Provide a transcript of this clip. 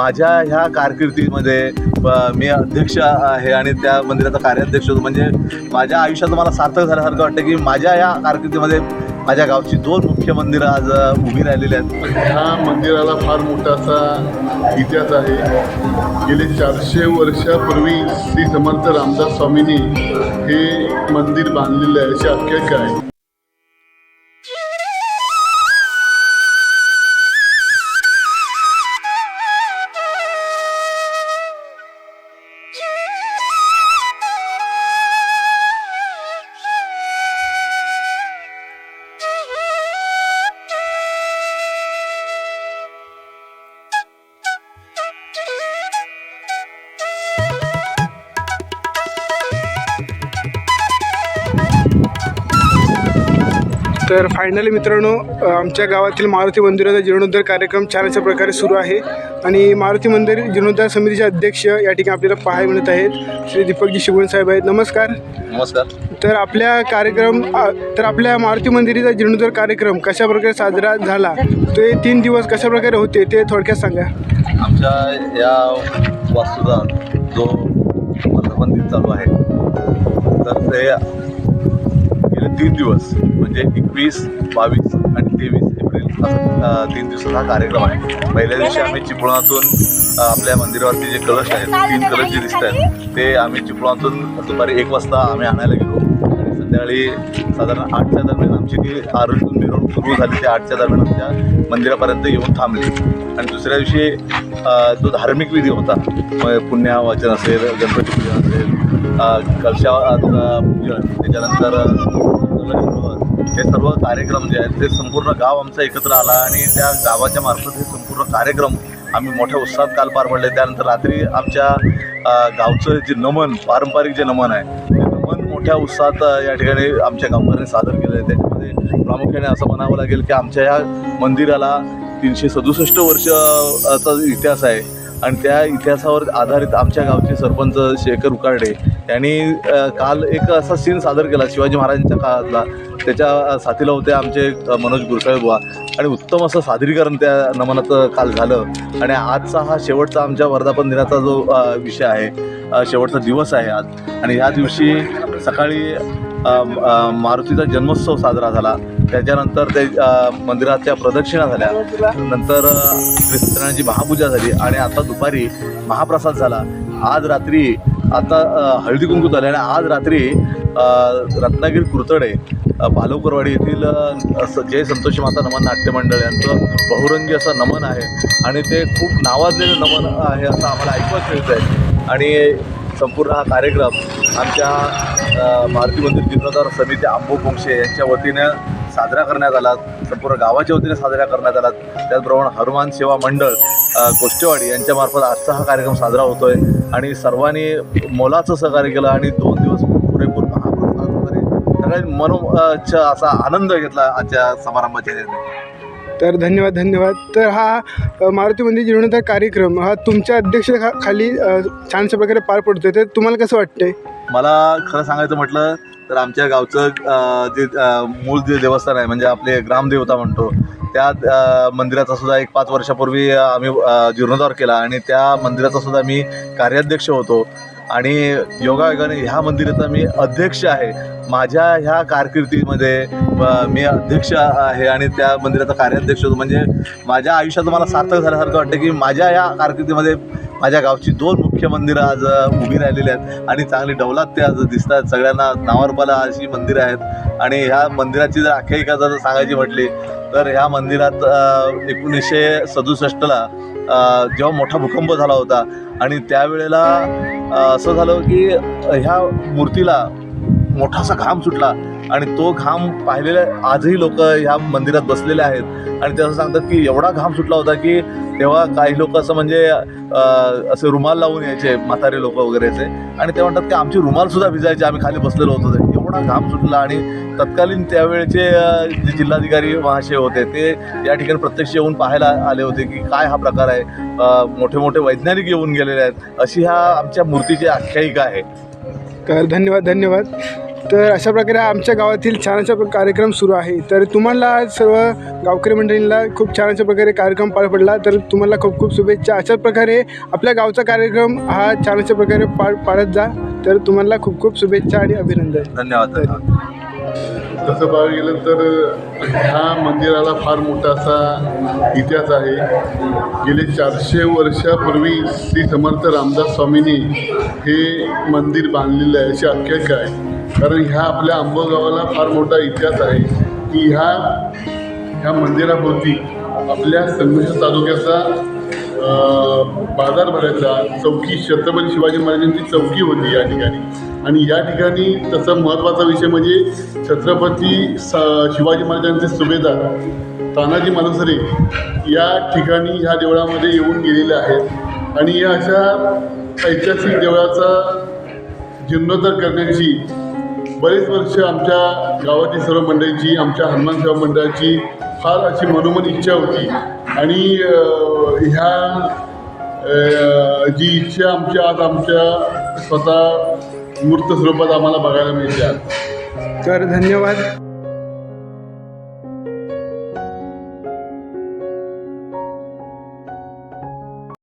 माझ्या ह्या कारकिर्दीमध्ये मी अध्यक्ष आहे आणि त्या मंदिराचा कार्याध्यक्ष होतो. म्हणजे माझ्या आयुष्यात मला सार्थक झाल्यासारखं वाटतं की माझ्या या कारकिर्दीमध्ये माझ्या गावची दोन मुख्य मंदिरं आज उभी राहिलेली आहेत. ह्या मंदिराला फार मोठा असा इतिहास आहे. गेले चारशे वर्षापूर्वी श्री समर्थ रामदास स्वामींनी हे मंदिर बांधलेलं आहे अशी आख्यायिका आहे तर फायनली मित्रांनो आमच्या गावातील मारुती मंदिराचा जीर्णोद्धार कार्यक्रम छान अशा प्रकारे सुरू आहे. आणि मारुती मंदिर जीर्णोद्धार समितीचे अध्यक्ष या ठिकाणी आपल्याला पाहायला मिळत आहेत. श्री दीपकजी शिवण साहेब आहेत. नमस्कार. नमस्कार. तर आपल्या कार्यक्रम तर आपल्या मारुती मंदिराचा जीर्णोद्धार कार्यक्रम कशा प्रकारे साजरा झाला? ते तीन दिवस कशा प्रकारे होते ते थोडक्यात सांगा. आमच्या या वास्तूचा जो वर्धापन दिन चालू आहे तर ते गेले तीन दिवस म्हणजे एकवीस बावीस आणि तेवीस एप्रिल. असं तीन दिवसाचा हा कार्यक्रम आहे. पहिल्या दिवशी आम्ही चिपळुणातून आपल्या मंदिरावरती जे कलश आहेत तीन कलश जे दिसत आहेत ते आम्ही चिपळुणातून दुपारी एक वाजता आम्ही आणायला गेलो. आणि संध्याकाळी साधारण आठच्या दरम्यान आमची ती आरोग्य मिरवणूक सुरू झाली. ते आठच्या दरम्यान आमच्या मंदिरापर्यंत येऊन थांबली. आणि दुसऱ्या दिवशी जो धार्मिक विधी होता मग पुण्यावाचन असेल गणपती पूजन असेल कलशा पूजन त्याच्यानंतर हे सर्व कार्यक्रम जे आहेत ते संपूर्ण गाव आमचं एकत्र आला आणि त्या गावाच्या मार्फत हे संपूर्ण कार्यक्रम आम्ही मोठ्या उत्साहात काल पार पडले. त्यानंतर रात्री आमच्या गावचं जे नमन पारंपरिक जे नमन आहे ते नमन मोठ्या उत्साहात या ठिकाणी आमच्या गावकऱ्यांनी सादर केलं आहे. त्याच्यामध्ये प्रामुख्याने असं म्हणावं लागेल की आमच्या ह्या मंदिराला तीनशे सदुसष्ट वर्षाचा इतिहास आहे. आणि त्या इतिहासावर आधारित आमच्या गावचे सरपंच शेखर उकार्डे यांनी काल एक असा सीन सादर केला शिवाजी महाराजांच्या काळातला. त्याच्या साथीला होते आमचे मनोज गुरसाळे बुवा. आणि उत्तम असं सादरीकरण त्या नमनाचं काल झालं. आणि आजचा हा शेवटचा आमच्या वर्धापन दिनाचा जो विषय आहे शेवटचा दिवस आहे आज. आणि ह्या दिवशी सकाळी मारुतीचा जन्मोत्सव साजरा झाला. त्याच्यानंतर ते मंदिरातल्या मंदिराच्या प्रदक्षिणा झाल्या. नंतर अ, महापूजा झाली. आणि आता दुपारी महाप्रसाद झाला. आज रात्री आता हळदी कुंकू झाले. आणि आज रात्री रत्नागिरी कुरतडे पालवकरवाडी येथील स- जय संतोषी माता नमन नाट्य मंडळ यांचं बहुरंगी असं नमन आहे. आणि ते खूप नावाजलेलं नमन आहे असं आम्हाला ऐकवत मिळतं आहे आणि संपूर्ण हा कार्यक्रम आमच्या मारुती मंदिर जीर्णोद्धार समिती आंबो पोंक्षे यांच्या वतीनं साजरा करण्यात आला. संपूर्ण गावाच्या वतीने साजरा करण्यात आला. त्याचप्रमाणे हनुमान सेवा मंडळ कोष्टेवाडी यांच्यामार्फत आजचा हा कार्यक्रम साजरा होतो आहे आणि सर्वांनी मोलाचं सहकार्य केलं आणि दोन दिवस पुरेपूर सगळ्यांनी मनोच्या असा आनंद घेतला आजच्या समारंभाच्या. तर धन्यवाद धन्यवाद. तर हा मारुती मंदिर जीर्णोद्धार कार्यक्रम हा तुमच्या अध्यक्ष खा खाली अ, छानशा प्रकारे पार पडतोय. तर तुम्हाला कसं वाटतंय? मला खरं सांगायचं म्हटलं तर आमच्या गावचं जे मूळ जे देवस्थान आहे म्हणजे आपले ग्रामदेवता म्हणतो त्या मंदिराचा सुद्धा एक पाच वर्षापूर्वी आम्ही जीर्णोद्धार केला आणि त्या मंदिराचा सुद्धा मी कार्याध्यक्ष होतो. आणि योगायोगाने ह्या मंदिराचा मी अध्यक्ष आहे. माझ्या ह्या कारकिर्दीमध्ये मी अध्यक्ष आहे आणि त्या मंदिराचा कार्याध्यक्ष होतो. म्हणजे माझ्या आयुष्यात मला सार्थक झाल्यासारखं वाटतं की माझ्या या कारकिर्दीमध्ये माझ्या गावची दोन मुख्य मंदिरं आज उभी राहिलेली आहेत आणि चांगली डौलात ते आज दिसतात. सगळ्यांना नावारपाला अशी मंदिरं आहेत. आणि ह्या मंदिराची जर आख्यायिका जर सांगायची म्हटली तर ह्या मंदिरात एकोणीसशे सदुसष्टला जेव्हा मोठा भूकंप झाला होता आणि त्यावेळेला असं झालं की ह्या मूर्तीला मोठासा घाम सुटला. आणि तो घाम पाहिलेले आजही लोक ह्या मंदिरात बसलेले आहेत. आणि त्याचं सांगतात की एवढा घाम सुटला होता की तेव्हा काही लोक असं म्हणजे असे रुमाल लावून यायचे म्हातारे लोक वगैरेचे आणि ते म्हणतात की आमची रुमालसुद्धा भिजायचे आम्ही खाली बसलेलो होतो. ते. एवढा घाम सुटला आणि तत्कालीन त्यावेळचे जे जिल्हाधिकारी महाशय होते ते या ठिकाणी प्रत्यक्ष येऊन पाहायला आले होते की काय हा प्रकार आहे. मोठे मोठे वैज्ञानिक येऊन गेलेले आहेत. अशी ह्या आमच्या मूर्तीची आख्यायिका आहे. तर धन्यवाद धन्यवाद. तर अशा प्रकारे आमच्या गावातील छान अशा प्र- कार्यक्रम सुरू आहे. तर तुम्हाला सर्व गावकरी मंडळींना खूप छान अशा प्रकारे कार्यक्रम पार पडला. तर तुम्हाला खूप खूप शुभेच्छा. अशाच प्रकारे आपल्या गावचा कार्यक्रम हा छान अशा प्रकारे पार पाडत जा. तर तुम्हाला खूप खूप शुभेच्छा आणि अभिनंदन. धन्यवाद. तसं बघायला गेलं तर ह्या मंदिराला फार मोठा असा इतिहास आहे. गेले चारशे वर्षापूर्वी श्री समर्थ रामदास स्वामींनी हे मंदिर बांधलेलं आहे अशी आख्यायिका आहे. कारण ह्या आपल्या आंबोगावाला फार मोठा इतिहास आहे की ह्या ह्या मंदिराभोवती आपल्या संघर्ष तालुक्याचा बाजार भरायचा चौकी छत्रपती शिवाजी महाराजांची चौकी होती या ठिकाणी. आणि या ठिकाणी तसं महत्त्वाचा विषय म्हणजे छत्रपती सा शिवाजी महाराजांचे सुभेदार तानाजी मालुसरे या ठिकाणी ह्या देवळामध्ये येऊन गेलेले आहेत. आणि या अशा ऐतिहासिक देवळाचा जीर्णोद्धार करण्याची बरेच वर्ष आमच्या गावातील सर्व मंडळीची आमच्या हनुमान सेवा मंडळाची फार अशी मनोमन इच्छा होती. आणि ह्या जी इच्छा आमच्या आज आमच्या स्वतः मूर्त स्वरूपात आम्हाला बघायला मिळते तर धन्यवाद.